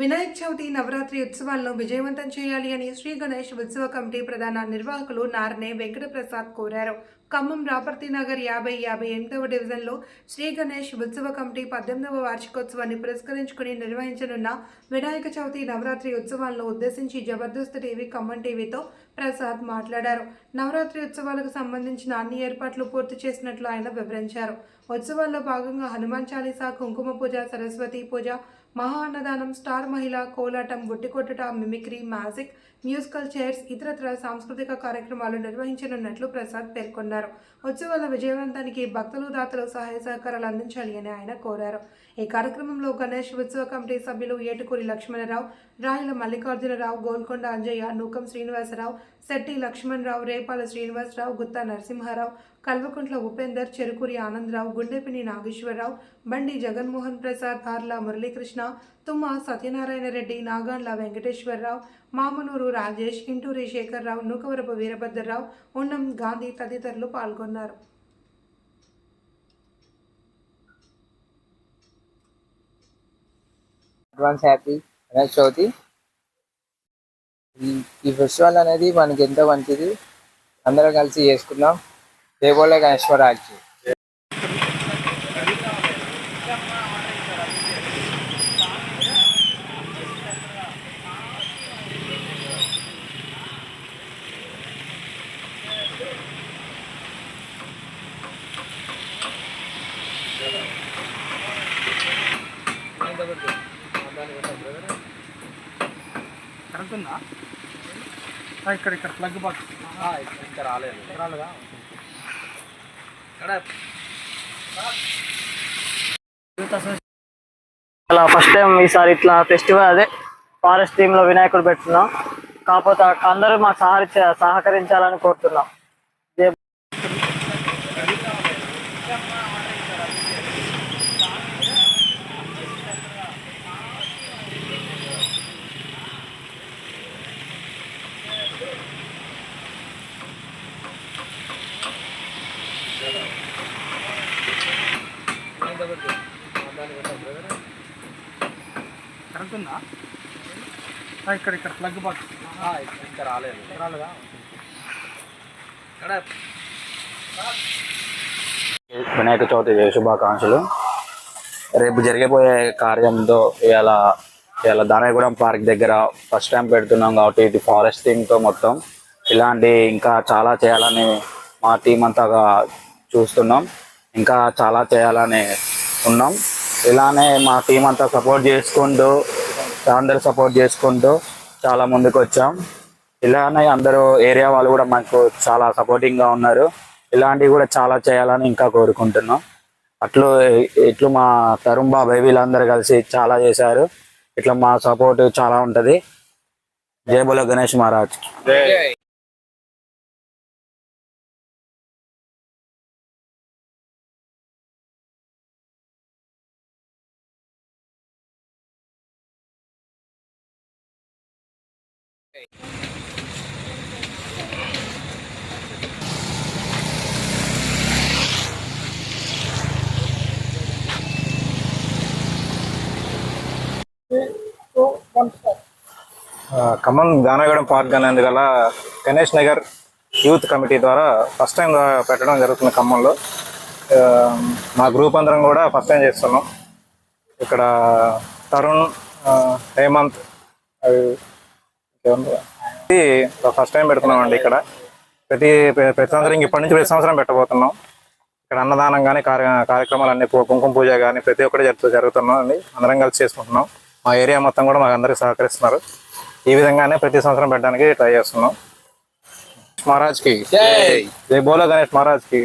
వినాయక చవితి నవరాత్రి ఉత్సవాలను విజయవంతం చేయాలి అని శ్రీ గణేష్ ఉత్సవ కమిటీ ప్రధాన నిర్వాహకులు నారనే వెంకటప్రసాద్ కోరారు. ఖమ్మం రాపర్తి నగర్ యాభై యాభై ఎనిమిదవ డివిజన్లో శ్రీ గణేష్ ఉత్సవ కమిటీ పద్దెనిమిదవ వార్షికోత్సవాన్ని పురస్కరించుకుని నిర్వహించనున్న వినాయక చవితి నవరాత్రి ఉత్సవాలను ఉద్దేశించి జబర్దస్త్ టీవీ ఖమ్మం టీవీతో ప్రసాద్ మాట్లాడారు. నవరాత్రి ఉత్సవాలకు సంబంధించిన అన్ని ఏర్పాట్లు పూర్తి చేసినట్లు ఆయన వివరించారు. ఉత్సవాల్లో భాగంగా హనుమాన్ చాలీసా కుంకుమ పూజ సరస్వతి పూజ మహా అన్నదానం స్టార్ మహిళ కోలాటం గుడ్డికొట్టుట మిమిక్రీ మ్యాజిక్ మ్యూజికల్ చైర్స్ ఇతరత్ర సాంస్కృతిక కార్యక్రమాలు నిర్వహించనున్నట్లు ప్రసాద్ పేర్కొన్నారు. ఉత్సవాల విజయవంతానికి భక్తులు దాతలు సహాయ సహకారాలు అందించాలి అని ఆయన కోరారు. ఈ కార్యక్రమంలో గణేష్ ఉత్సవ కమిటీ సభ్యులు ఏటుకూరి లక్ష్మణరావు రాయల మల్లికార్జునరావు గోల్కొండ అంజయ్య నూకం శ్రీనివాసరావు శెట్టి లక్ష్మణరావు రేపాల శ్రీనివాసరావు గుత్తా నరసింహారావు కల్వకుంట్ల ఉపేందర్ చెరుకూరి ఆనందరావు గుండెపిని నాగేశ్వరరావు బండి జగన్మోహన్ ప్రసాద్ ఆర్ల మురళీకృష్ణ తుమ్మ సత్యనారాయణ రెడ్డి నాగాండ్ల వెంకటేశ్వరరావు మామనూరు రాజేష్ ఇంటూరి శేఖర్రావు నూకవరపు వీరభద్రరావు ఉన్నం గాంధీ తదితరులు పాల్గొన్నారు. అడ్వాన్స్ హ్యాపీ చవితి ఈ ఫెస్టివల్ అనేది మనకి ఎంతో మంచిది? అందరం కలిసి చేసుకున్నాం చేసుకుందాం దేవోలే గణేశ్వరాజు కరెంట్ ఉందా ఆ, ఇక్కడ ఇక్కడ ప్లగ్ బాక్స్ ఇంకా రాలేదు. రాలేదా? అలా ఫస్ట్ టైం ఈసారి ఇట్లా ఫెస్టివల్ అదే ఫారెస్ట్ టీమ్లో వినాయకుడు పెట్టున్నాం. కాకపోతే అందరూ మాకు సహకరించ సహకరించాలని కోరుతున్నాం జై కరెంట్ ఉందా ఇక్కడ ఇక్కడ ప్లగ్ బాక్స్ ఇంకా రాలేదు. రాలేదా? వినాయక చవితి శుభాకాంక్షలు. రేపు జరిగిపోయే కార్యంతో ఇవాళ ఇవాళ దానయగూడెం పార్క్ దగ్గర ఫస్ట్ టైం పెడుతున్నాం కాబట్టి ఇది ఫారెస్ట్ థీమ్తో మొత్తం. ఇలాంటి ఇంకా చాలా చేయాలని మా టీం అంతా చూస్తున్నాం. ఇంకా చాలా చేయాలని ఉన్నాం. ఇలానే మా టీం అంతా సపోర్ట్ చేసుకుంటూ అందరూ సపోర్ట్ చేసుకుంటూ చాలా ముందుకు వచ్చాం ఇలానే అందరూ ఏరియా వాళ్ళు కూడా మాకు చాలా సపోర్టింగ్గా ఉన్నారు. ఇలాంటివి కూడా చాలా చేయాలని ఇంకా కోరుకుంటున్నాం. అట్లు ఇట్లు మా తరుణ్ బాబాయ్ వీళ్ళందరూ కలిసి చాలా చేశారు. ఇట్లా మా సపోర్ట్ చాలా ఉంటుంది. జై బోలో గణేష్ మహారాజ్. ఖమ్మం దానగడం పార్క్ అనేందుగల గణేష్ నగర్ యూత్ కమిటీ ద్వారా ఫస్ట్ టైం పెట్టడం జరుగుతుంది ఖమ్మంలో. మా గ్రూప్ అందరం కూడా ఫస్ట్ టైం చేస్తున్నాం. ఇక్కడ తరుణ్ హేమంత్ అవి ఫస్ట్ టైం పెడుతున్నామండి ఇక్కడ. ప్రతి ప్రతి సంవత్సరం ఇప్పటి నుంచి ప్రతి సంవత్సరం పెట్టబోతున్నాం. ఇక్కడ అన్నదానం కానీ కార్య కార్యక్రమాలు అన్ని కుంకుమ పూజ కానీ ప్రతి ఒక్కటి జరుగుతూ జరుగుతున్నాం అండి. అందరం కలిసి చేసుకుంటున్నాం. మా ఏరియా మొత్తం కూడా మాకు అందరికి సహకరిస్తున్నారు. ఈ విధంగానే ప్రతి సంవత్సరం పెట్టడానికి ట్రై చేస్తున్నాం. మహారాజ్కి జై బోలో గణేష్ మహారాజ్కి